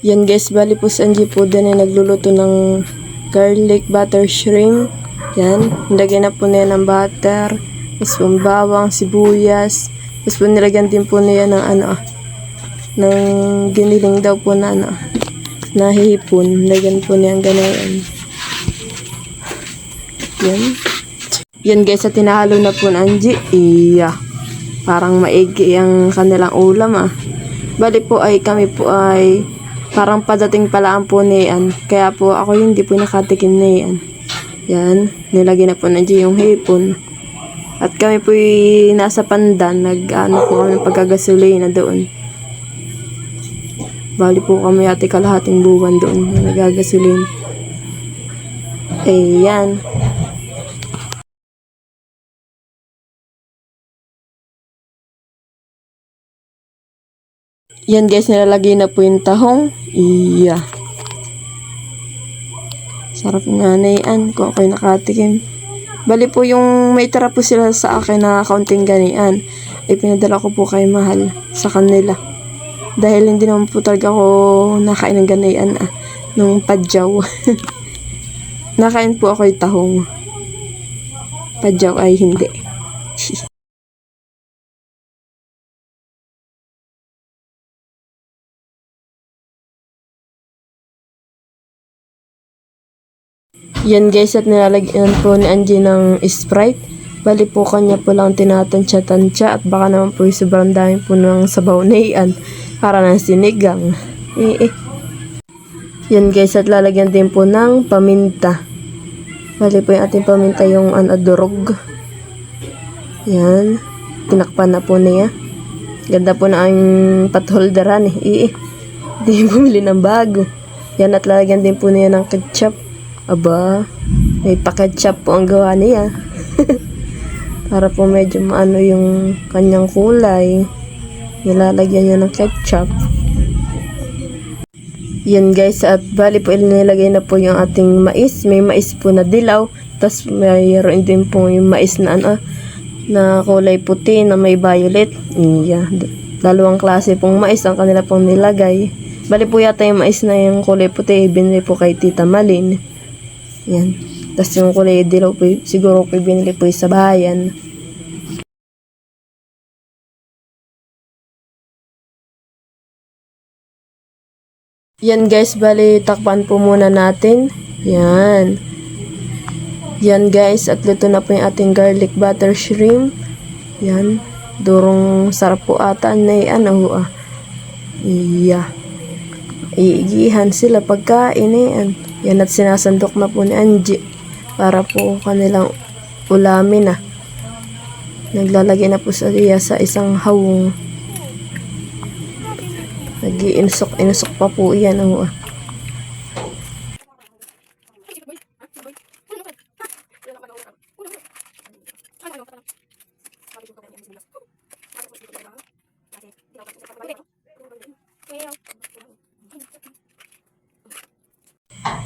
Yan guys, bali po si Angie po din ay nagluluto ng garlic butter shrimp. Yan, nilagyan na po niya ng butter, tapos po bawang, sibuyas, tapos po nilagyan din po niya ng ano, ah, ng giniling daw po na ano, na hihipon. Nilagyan po niya ng ganayan. Yan. Yan guys, sa tinahalo na po ng Angie. Iya. Parang maigi ang kanilang ulam ah. Bali po ay kami po ay parang padating pala ang po niyan. Kaya po ako hindi po nakatikim niyan. Yan. Nilagyan na po ng Angie yung hipon. At kami po nasa pandan. Nag ano po kami pagkagasolina doon. Bali po kami ate kalahating buwan doon na nagagasolin. Eh. Yan guys, nilalagay na po yung tahong. Iya. Sarap nga na yan kung ako'y nakatikim. Bali po yung may tira po sila sa akin na kaunting ganian. Ay pinadala ko po kay Mahal sa kanila. Dahil hindi naman po talaga ako nakain ng ganian ah. Nung padyaw. Nakain po ako yung tahong. Padyaw ay hindi. Yan guys at nilalagyan po ni Angie ng Sprite. Bali po kanya po lang tinatansya-tansya at baka naman po yung sobrang dami po ng sabaw na iyan para ng sinigang. Eh, eh. Yan guys at lalagyan din po ng paminta. Bali po yung ating paminta yung ano, durog. Yan. Tinakpan na po niya. Ganda po na ang patholderan eh. Eh, eh. Hindi bumili ng bago. Yan at lalagyan din po niya ng ketchup. Aba, may pa-ketchup po ang gawa niya. Para po medyo maano yung kanyang kulay. Nilalagyan niya ng ketchup. Yan guys, at bali po nilagay na po yung ating mais. May mais po na dilaw. Tapos mayroon din po yung mais na ano, na kulay puti na may violet. Iya, d- dalawang klase pong mais ang kanila pong nilagay. Bali po yata yung mais na yung kulay puti, binili po kay Tita Malin. Yan. Tapos yung kulay dilaw po, siguro po binili po sa bayan. Yan guys, bali takpan po muna natin. Yan. Yan guys, at luto na po yung ating garlic butter shrimp. Yan. Durong sarap po ata na ano ah. Iya. Iigihan sila pagkain eh. Yan at sinasandok na po ni Angie para po kanilang ulamin ah. Naglalagay na po sa iya sa isang hawong. Nag-iinusok-inusok pa po yan. Oh. ah.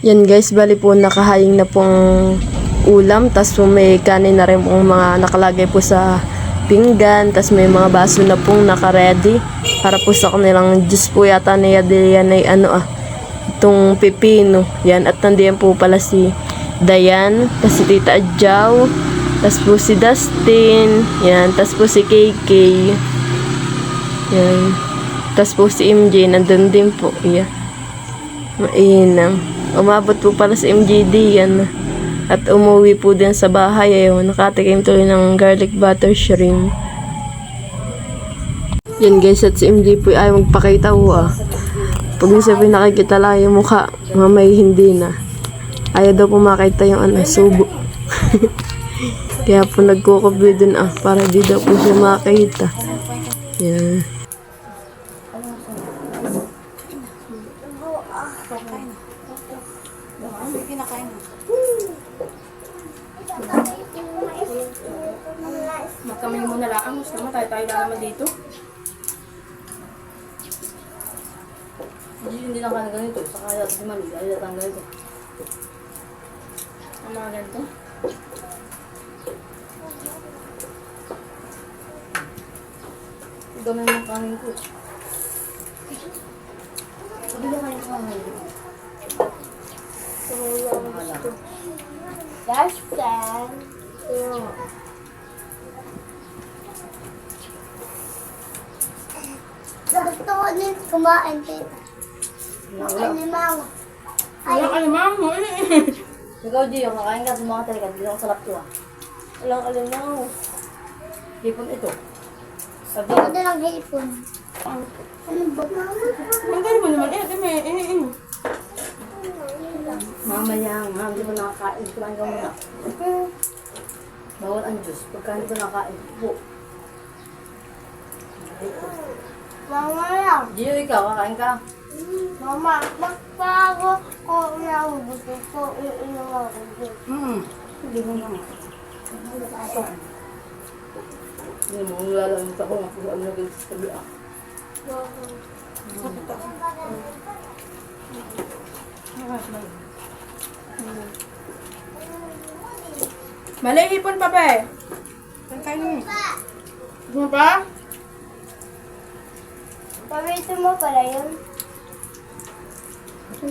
Yan guys, bali po nakahaying na pong ulam. Tapos po may kanin na rin pong mga nakalagay po sa pinggan. Tapos may mga baso na pong nakaready. Para po sa kanilang juice po yata na yan ay ano ah. Itong pipino. Yan. At nandiyan po pala si Dayan. Tapos si Tita Adjaw. Tapos po si Dustin. Yan. Tapos po si KK. Yan. Tapos po si MJ. Nandun din po. Yan. Mainam. Umabot po pala sa MJD yan. At umuwi po din sa bahay. Ayun, nakatikim tuloy ng garlic butter shrimp. Yan guys, at si MJ po ay magpakita ho ah. Pag po nakikita lang yung mukha, mamay hindi na. Ayaw daw po makita yung ano, subo. Kaya po nagkukubi dun ah, para di daw po siya makita. Yan. Kami muna lang. Gusto naman tayo tayo lang naman dito. Hindi hindi lang kaya ganito. Saka ayaw si Mami. Ayaw lang ganito. Ang mga ganito. Gamay mo kanin ko. Hindi ko kayo That's sad. Yeah. Gusto ko din kumain, tita. Nakalimango. Wala ka naman mo eh. Ikaw, Gio, kakain ka sa mga talaga. Hindi ako salap to ah. Wala ka naman. Hipon ito. Sabi, Ako din ang hipon. Ano ba? Ang gano'n mo naman eh. Eh. eh. Mamaya hindi mo nakakain. Kumain ka muna. Bawal ang juice. Pagka hindi ko nakakain, po. Mama lang. Gio, ikaw, kakain ka. Mama, magpago ko ng gusto ko. Iinom ako. Hmm. Hindi mo na. Hindi mo, lalamit ako ano naging sa tabi Mali, hipon pa ba eh. Kain mo. Gusto mo pa? Paborito mo pala yun?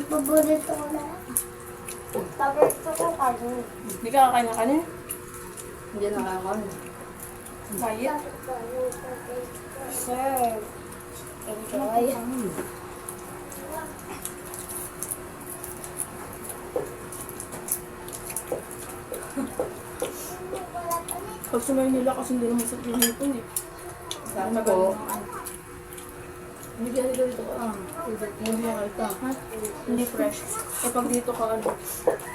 Paborito ko na. Paborito ko kanin. Hindi ka kakain ng kanin? Hindi nakakain. Bayit. Sir. Enjoy. Pag sumay nila kasi hindi naman sa hipon eh. Sabi ko, hindi ka dito dito ka. Hindi ka. Ha? Hindi fresh. Eh pag dito ka ano,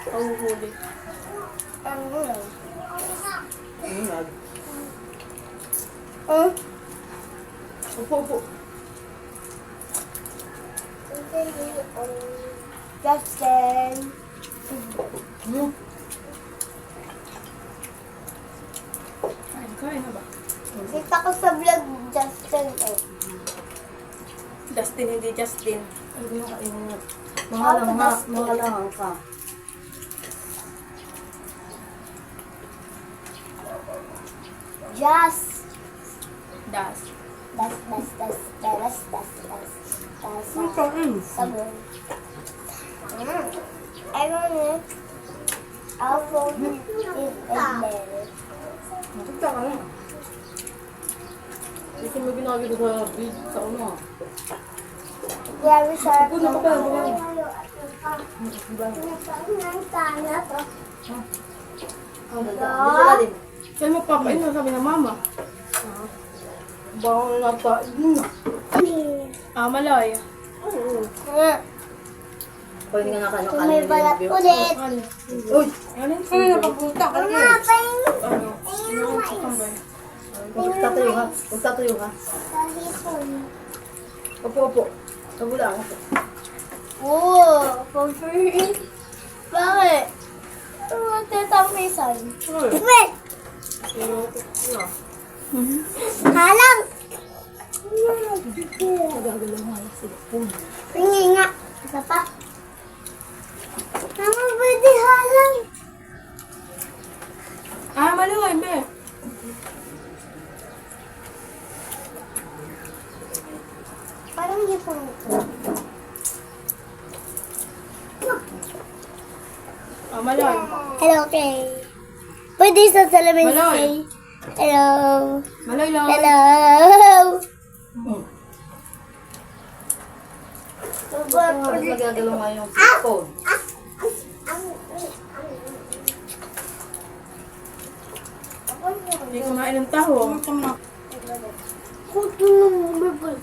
pahuhuli. Ano yun? Ano nga? Hmm? Upo, upo. Justin. Hmm? Kain, na ba? Kita ko sa vlog, Justin. Eh. Justin, hindi Justin. Ano kainin mo? Mga lang, mga, mga lang ka. Just. Das. Das, das, das, das, das, das, das, Ang das. kain. Sabon. Mm. I want it. I'll fold it in there. Magkita ka lang. Ito mo ginagawa sa bid sa uno ah. Ka pa, puno. Ano ba? Dito ka din. Saan mo papain na sabi ng mama? Bawang nata. Hmm. Ah, malay. Pag hindi ka nakakain Kung may balat ulit. Ano? Uy! Ano? Ano na pagpunta? Ano? Pain. Ano? Ano sa tambay? Huwag tatayo ha. Huwag tatayo ha. Opo, opo. Opo lang. Opo. Oh, for free. Bakit? Tetamisan. Wait! Halang! Tingin nga. Isa pa. Mama, pwede halang. Ah, malay, be. Parang hindi po ito. Ah, malay. Hello, Kay. Pwede sa salamin Maloy. Hello. Malay lang. Hello. Super. Bakit nagagalaw nga yung cellphone? Hindi kumain ng taho. Kuto ng bubol.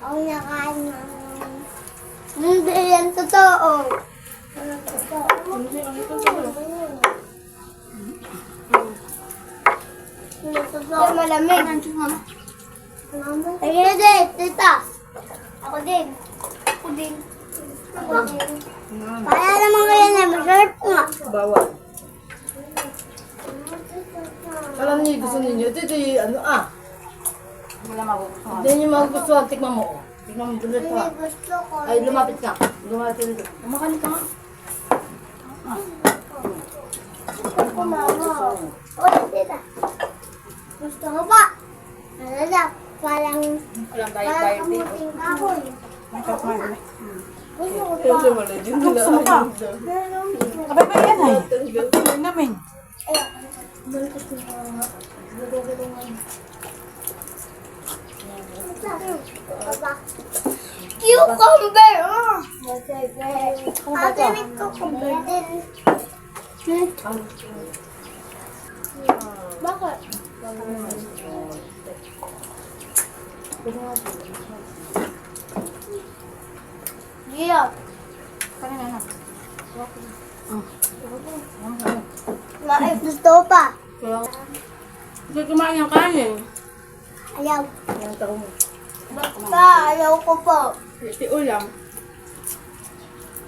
Ang nakain ng... Hindi yan totoo. Ano Ano malamig. Ayun din, tita. Ako din. Ako din. Ako din. Kaya naman kaya na, masarap nga. Bawal. Alam niyo, gusto ninyo. Ito, ano ah. Wala magugustuhan. Hindi niyo magugustuhan. Tikman mo. oh. Tikman mo. Ay, lumapit ka. Lumapit ka dito. Kumakali ka nga. Gusto ko. Gusto ko pa. Ano lang? Parang, parang kamuting kahoy. Gusto ko pa. din nila. Meron. Abay ba yan ay? Tingnan namin. Cucumber! Oh! Ate, may cucumber din. Bakit? Gio. Kanina na. Naif gusto pa. Hindi kumain ng kanin. Ayaw. Yan taong. Basta, ayaw ko po. Iti ulam.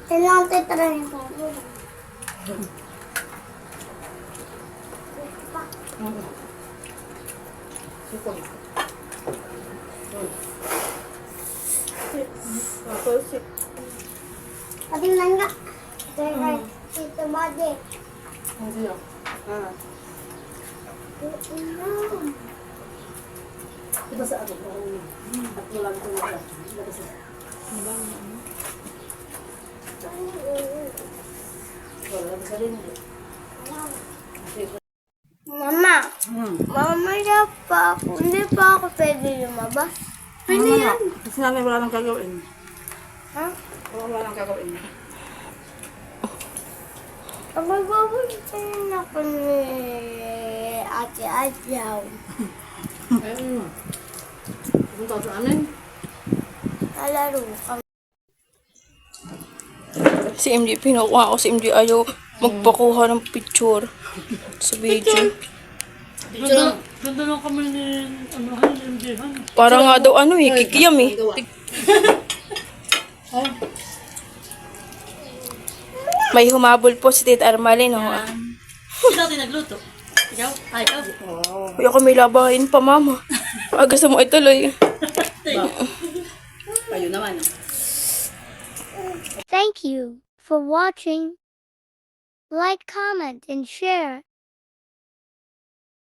Kailangan titirahin ko. Tapos, Patingnan nga. Tira, ito body. hindi lang. Ah. Diba sa ano? At wala ito wala. Wala sa rin. Mama, Hmm. mamaya pa ako. Hindi pa ako pwede lumabas. Pwede yan. Kasi namin wala nang gagawin. Ha? Wala nang gagawin. Pagbabawitin ako ni Ate Adjaw. Ayun. Punta sa amin. Kalaro kami. Si MJ, pinukuha ko si MJ ayaw magpakuha ng picture sa video. Ganda lang kami ni ano, MJ. Para nga daw ano eh, kikiyam eh. May humabol po si Tita Armalin. Oh. Sino natin nagluto? Ikaw? Ay, ikaw. Uy, ako may labahin pa, mama. Aga sa mo ituloy. Kayo Thank you for watching. Like, comment, and share.